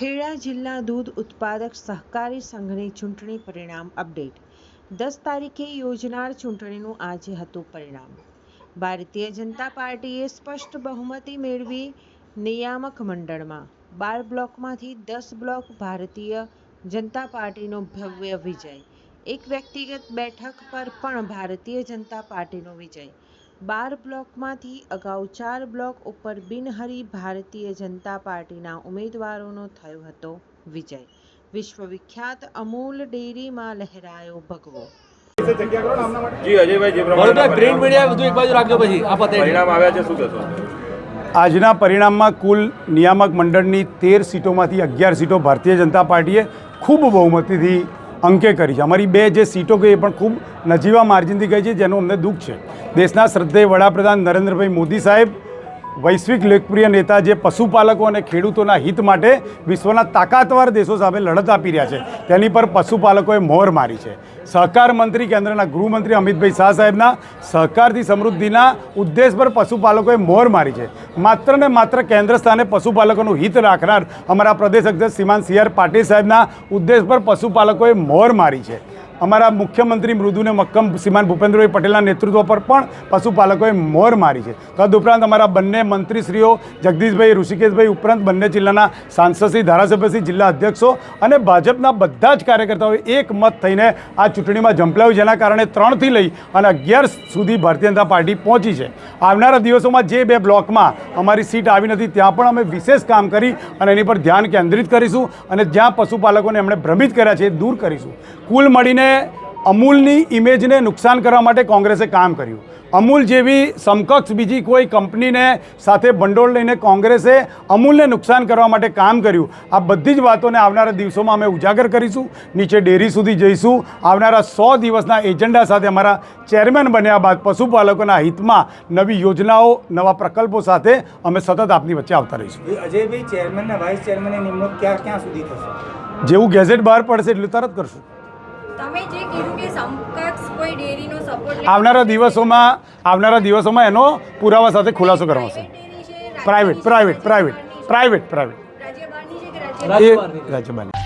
ખેડા જિલ્લા દૂધ ઉત્પાદક સહકારી સંઘની ચૂંટણી પરિણામ અપડેટ. દસ તારીખે યોજનાર ચૂંટણીનું આજે હતું પરિણામ. ભારતીય જનતા પાર્ટીએ સ્પષ્ટ બહુમતી મેળવી નિયામક મંડળમાં. બાર બ્લોકમાંથી દસ બ્લોક ભારતીય જનતા પાર્ટીનો ભવ્ય વિજય. એક વ્યક્તિગત બેઠક પર પણ ભારતીય જનતા પાર્ટીનો વિજય. બાર બ્લોકમાંથી અગાઉ ચાર બ્લોક ઉપર બિનહરી ભારતીય જનતા પાર્ટીના ઉમેદવારોનો થયો હતો વિજય. વિશ્વવિખ્યાત અમૂલ ડેરીમાં લહેરાયો ભગવો. જી અજયભાઈ જે વરુણભાઈ પ્રિન્ટ મીડિયા બધું એક બાજુ રાખજો પછી. આ પરિણામ આવ્યા છે શું કહેશો? આજના પરિણામમાં કુલ નિયામક મંડળની તેર સીટોમાંથી અગિયાર સીટો ભારતીય જનતા પાર્ટીએ ખૂબ બહુમતીથી અંકે કરી છે. અમારી બે જે સીટો ગઈ એ પણ ખૂબ નજીવા માર્જિનથી ગઈ છે, જેનું અમને દુઃખ છે. દેશના શ્રદ્ધેય વડાપ્રધાન નરેન્દ્રભાઈ મોદી સાહેબ વૈશ્વિક લોકપ્રિય નેતા જે પશુપાલકો અને ખેડૂતોના હિત માટે વિશ્વના તાકાતવાર દેશો સામે લડત આપી રહ્યા છે, તેની પર પશુપાલકોએ મોહર મારી છે. સહકાર મંત્રી કેન્દ્રના ગૃહમંત્રી અમિતભાઈ શાહ સાહેબના સહકારથી સમૃદ્ધિના ઉદ્દેશ પર પશુપાલકોએ મોહર મારી છે. માત્ર ને માત્ર કેન્દ્ર સ્થાને પશુપાલકોનું હિત રાખનાર અમારા પ્રદેશ અધ્યક્ષ શ્રીમાન સી આર પાટીલ સાહેબના ઉદ્દેશ પર પશુપાલકોએ મોહર મારી છે. અમારા મુખ્યમંત્રી મૃદુને મક્કમ શ્રીમાન ભૂપેન્દ્રભાઈ પટેલના નેતૃત્વ પર પણ પશુપાલકોએ મોર મારી છે. તદુપરાંત અમારા બંને મંત્રીશ્રીઓ જગદીશભાઈ, ઋષિકેશભાઈ ઉપરાંત બંને જિલ્લાના સાંસદશ્રી ધારાસભ્યશ્રી જિલ્લા અધ્યક્ષો અને ભાજપના બધા જ કાર્યકર્તાઓએ એક મત થઈને આ ચૂંટણીમાં ઝંપલાવ્યું, જેના કારણે ત્રણથી લઈ અને અગિયાર સુધી ભારતીય જનતા પાર્ટી પહોંચી છે. આવનારા દિવસોમાં જે બે બ્લોકમાં અમારી સીટ આવી નથી, ત્યાં પણ અમે વિશેષ કામ કરી અને એની પર ધ્યાન કેન્દ્રિત કરીશું અને જ્યાં પશુપાલકોને એમણે ભ્રમિત કર્યા છે એ દૂર કરીશું. કુલ મળીને અમૂલની ઇમેજને નુકસાન કરવા માટે કોંગ્રેસે કામ કર્યું. અમૂલ જેવી સમકક્ષ બીજી કોઈ કંપનીને સાથે ભંડોળ લઈને કોંગ્રેસે અમૂલને નુકસાન કરવા માટે કામ કર્યું. આ બધી જ વાતોને આવનારા દિવસોમાં અમે ઉજાગર કરીશું. નીચે ડેરી સુધી જઈશું. આવનારા સો દિવસના એજન્ડા સાથે અમારા ચેરમેન બન્યા બાદ પશુપાલકોના હિતમાં નવી યોજનાઓ નવા પ્રકલ્પો સાથે અમે સતત આપની વચ્ચે આવતા રહીશું. અજયભાઈ ચેરમેન ને વાઇસ ચેરમેનની નિમણૂક ક્યાં ક્યાં સુધી થશે? જેવું ગેઝેટ બહાર પડશે એટલું તરત કરશું. તમે જે કીધું કે સમકક્ષ કોઈ ડેરીનો આવનારા દિવસોમાં આવનારા દિવસોમાં એનો પુરાવા સાથે ખુલાસો કરવાનો છે. Private private private private private એ રાજ્યબાની